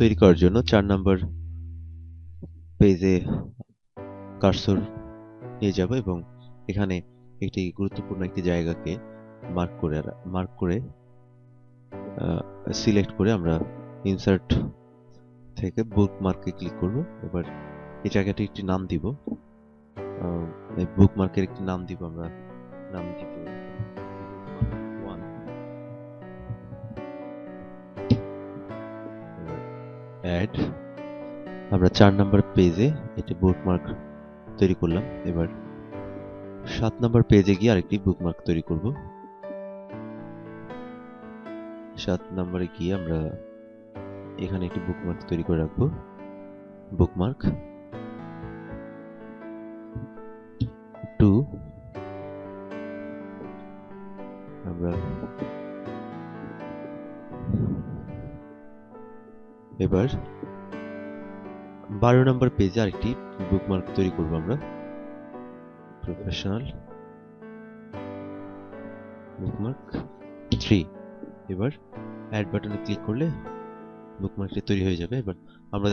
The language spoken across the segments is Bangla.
তৈরি করার জন্য চার নাম্বার পেজে কার্সর নিয়ে যাব এবং এখানে একটি গুরুত্বপূর্ণ একটি জায়গাকে মার্ক করে মার্ক করে সিলেক্ট করে আমরা ইনসার্ট থেকে বুক মার্কে ক্লিক করব। এবার এই জায়গাটি একটি নাম দিব। বুক মার্কের একটি নাম দিব আমরা। নাম দিব অ্যাড। আমরা চার নাম্বার পেজে এটি বুকমার্ক তৈরি করলাম। এবার সাত নাম্বার পেজে গিয়ে আরেকটি বুকমার্ক তৈরি করব। সাত নাম্বারে গিয়ে আমরা এখানে একটি বুকমার্ক তৈরি করে রাখব। বুকমার্ক টু আমরা এবার বারো নম্বর পেজে আরেকটি বুকমার্ক তৈরি করব আমরা। প্রফেশনাল বুকমার্ক থ্রি এবার অ্যাড বাটনে ক্লিক করলে বুকমার্কটি তৈরি হয়ে যাবে। এবার আমরা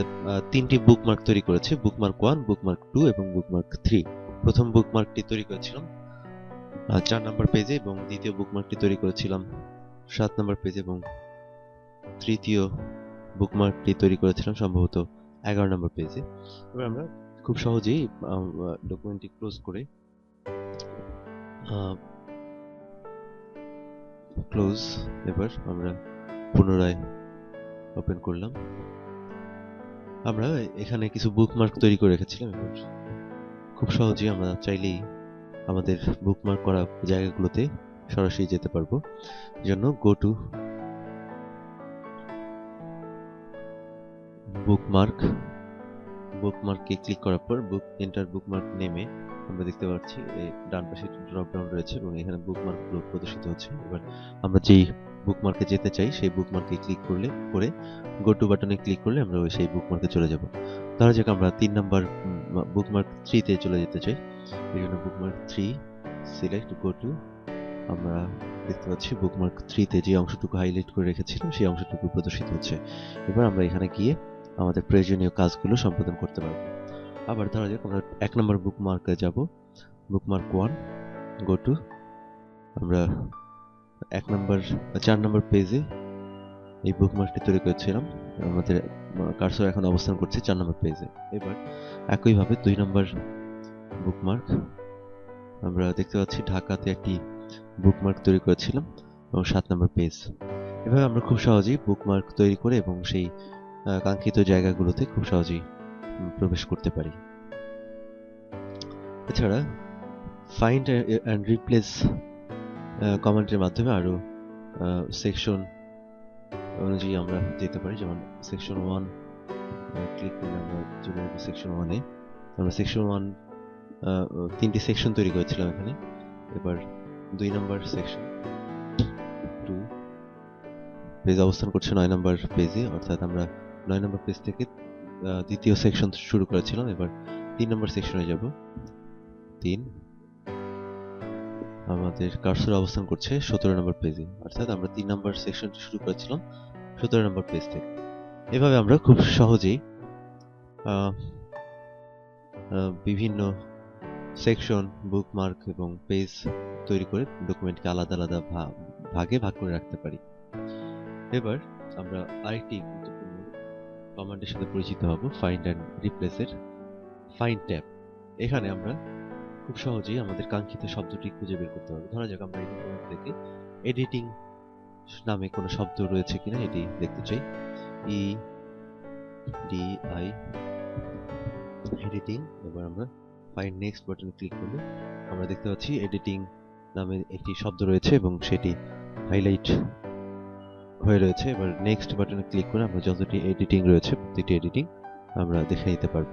তিনটি বুকমার্ক তৈরি করেছি। বুকমার্ক ওয়ান বুকমার্ক টু এবং বুকমার্ক থ্রি প্রথম বুকমার্কটি তৈরি করেছিলাম চার নম্বর পেজে এবং দ্বিতীয় বুকমার্কটি তৈরি করেছিলাম সাত নম্বর পেজে এবং তৃতীয় বুকমার্কটি তৈরি করেছিলাম সম্ভবত এগারো নম্বর পেজে। এবার আমরা খুব সহজেই ডকুমেন্টটি ক্লোজ করে ক্লোজ এবার আমরা পুনরায় ওপেন করলাম। আমরা এখানে কিছু বুকমার্ক তৈরি করে রেখেছিলাম এবার। খুব সহজেই আমরা চাইলেই আমাদের বুকমার্ক করা জায়গাগুলোতে সরাসরি যেতে পারব। জন্য গো টু বুকমার্ক বুকমার্কে ক্লিক করার পর বুক এন্টার বুকমার্ক নেমে আমরা দেখতে পাচ্ছি ডান পাশে ড্রপ ডাউন রয়েছে এবং এখানে বুকমার্কগুলো প্রদর্শিত হচ্ছে। এবার আমরা যেই বুকমার্কে যেতে চাই, সেই বুকমার্কে ক্লিক করলে, করে গো টু বাটনে ক্লিক করলে আমরা ওই সেই বুকমার্কে চলে যাব। ধরা যাক আমরা তিন নাম্বার বুকমার্ক থ্রিতে চলে যেতে চাই। এই জন্য bookmark three select go to আমরা দেখতে পাচ্ছি বুকমার্ক থ্রিতে যে অংশটুকু হাইলাইট করে রেখেছিলাম সেই অংশটুকু প্রদর্শিত হচ্ছে। এবার আমরা এখানে গিয়ে আমাদের প্রয়োজনীয় কাজগুলো সম্পাদন করতে পারব। আবার ধরা যাক, আমরা এক নম্বর বুকমার্কে যাব। বুকমার্ক ওয়ান গো টু আমরা এক নম্বর, চার নম্বর পেজে এই বুকমার্কটি তৈরি করেছিলাম। আমাদের কার্সর এখন অবস্থান করছে চার নম্বর পেজে এবার একইভাবে দুই নম্বর বুকমার্ক আমরা দেখতে পাচ্ছি ঢাকাতে একটি বুকমার্ক তৈরি করেছিলাম, এবং সাত নম্বর পেজ এভাবে আমরা খুব সহজেই বুকমার্ক তৈরি করে এবং সেই কাঙ্ক্ষিত জায়গাগুলোতে খুব সহজেই প্রবেশ করতে পারি। এছাড়া ফাইন্ড অ্যান্ড রিপ্লেস কমান্ডের মাধ্যমে আরও সেকশন অনুযায়ী আমরা যেতে পারি। যেমন সেকশন ওয়ান ক্লিক করলে আমরা চলে যাব সেকশন ওয়ানে আমরা সেকশন ওয়ান তিনটি সেকশন তৈরি করেছিলাম এখানে। এবার দুই নম্বর সেকশন টু পেজ অবস্থান করছে নয় নম্বর পেজে অর্থাৎ আমরা নয় নম্বর পেজ থেকে দ্বিতীয় সেকশন শুরু করেছিলাম, এবার তিন নম্বর সেকশনে যাব। তিন, আমাদের কার্সর অবস্থান করছে সতেরো নম্বর পেজে অর্থাৎ আমরা তিন নম্বর সেকশনটি শুরু করেছিলাম সতেরো নম্বর পেজ থেকে। এভাবে আমরা খুব সহজেই বিভিন্ন সেকশন বুকমার্ক এবং পেজ তৈরি করে ডকুমেন্টকে আলাদা আলাদা ভাগে ভাগ করে রাখতে পারি। এবার আমরা আরেকটি কমান্ডের সাথে পরিচিত হব ফাইন্ড অ্যান্ড রিপ্লেসের ফাইন্ড ট্যাব এখানে আমরা খুব সহজেই আমাদের কাঙ্ক্ষিত শব্দটি খুঁজে বের করতে পারব। ধরা যাক আমরা থেকে এডিটিং নামে কোনো শব্দ রয়েছে কিনা, এটি দেখতে চাই। ই ডি আই এডিটিং এবার আমরা ফাইন্ড নেক্সট বাটনে ক্লিক করলে আমরা দেখতে পাচ্ছি এডিটিং নামে একটি শব্দ রয়েছে এবং সেটি হাইলাইট হয়ে রয়েছে। এবার নেক্সট বাটনে ক্লিক করে আমরা যতটি এডিটিং রয়েছে প্রতিটি এডিটিং আমরা দেখে নিতে পারব।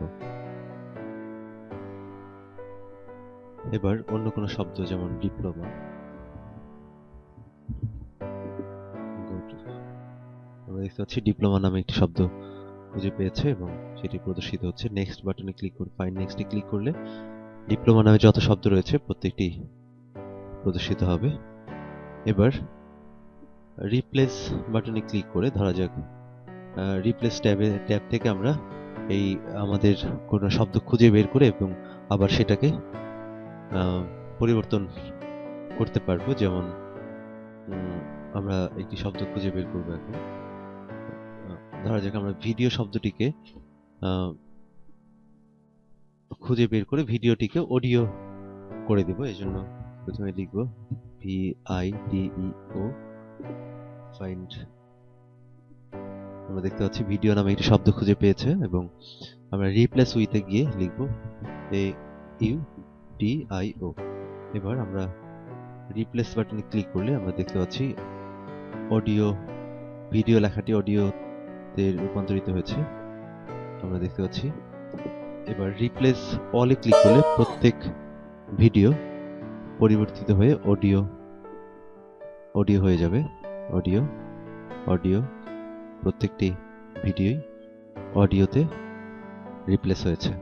এবার অন্য কোনো শব্দ, যেমন ডিপ্লোমা আমরা দেখতে পাচ্ছি ডিপ্লোমা নামে একটি শব্দ খুঁজে পেয়েছে এবং সেটি প্রদর্শিত হচ্ছে। নেক্সট বাটনে ক্লিক করে ফাইন নেক্সটে ক্লিক করলে ডিপ্লোমা নামে যত শব্দ রয়েছে, প্রত্যেকটি প্রদর্শিত হবে। এবার রিপ্লেস বাটনে ক্লিক করে ধরা যাক রিপ্লেস ট্যাবে ট্যাব থেকে আমরা এই আমাদের কোনো শব্দ খুঁজে বের করে এবং আবার সেটাকে পরিবর্তন করতে পারব। যেমন আমরা একটি শব্দ খুঁজে বের করব এখন। ধরা যাক আমরা ভিডিও শব্দটিকে খুঁজে বের করে ভিডিওটিকে অডিও করে দেব। এই জন্য প্রথমে লিখব V I D O find আমরা দেখতে পাচ্ছি ভিডিও নামে একটি শব্দ খুঁজে পেয়েছে এবং আমরা রিপ্লেস উইথে গিয়ে লিখব A U D I O এবার আমরা রিপ্লেস বাটনে ক্লিক করলে আমরা দেখতে পাচ্ছি অডিও ভিডিও লেখাটি অডিওতে রূপান্তরিত হয়েছে। আমরা দেখতে পাচ্ছি এবার রিপ্লেস অলে ক্লিক করলে প্রত্যেক ভিডিও পরিবর্তিত হয়ে অডিও অডিও হয়ে যাবে। অডিও অডিও প্রত্যেকটি ভিডিওই অডিওতে রিপ্লেস হয়েছে।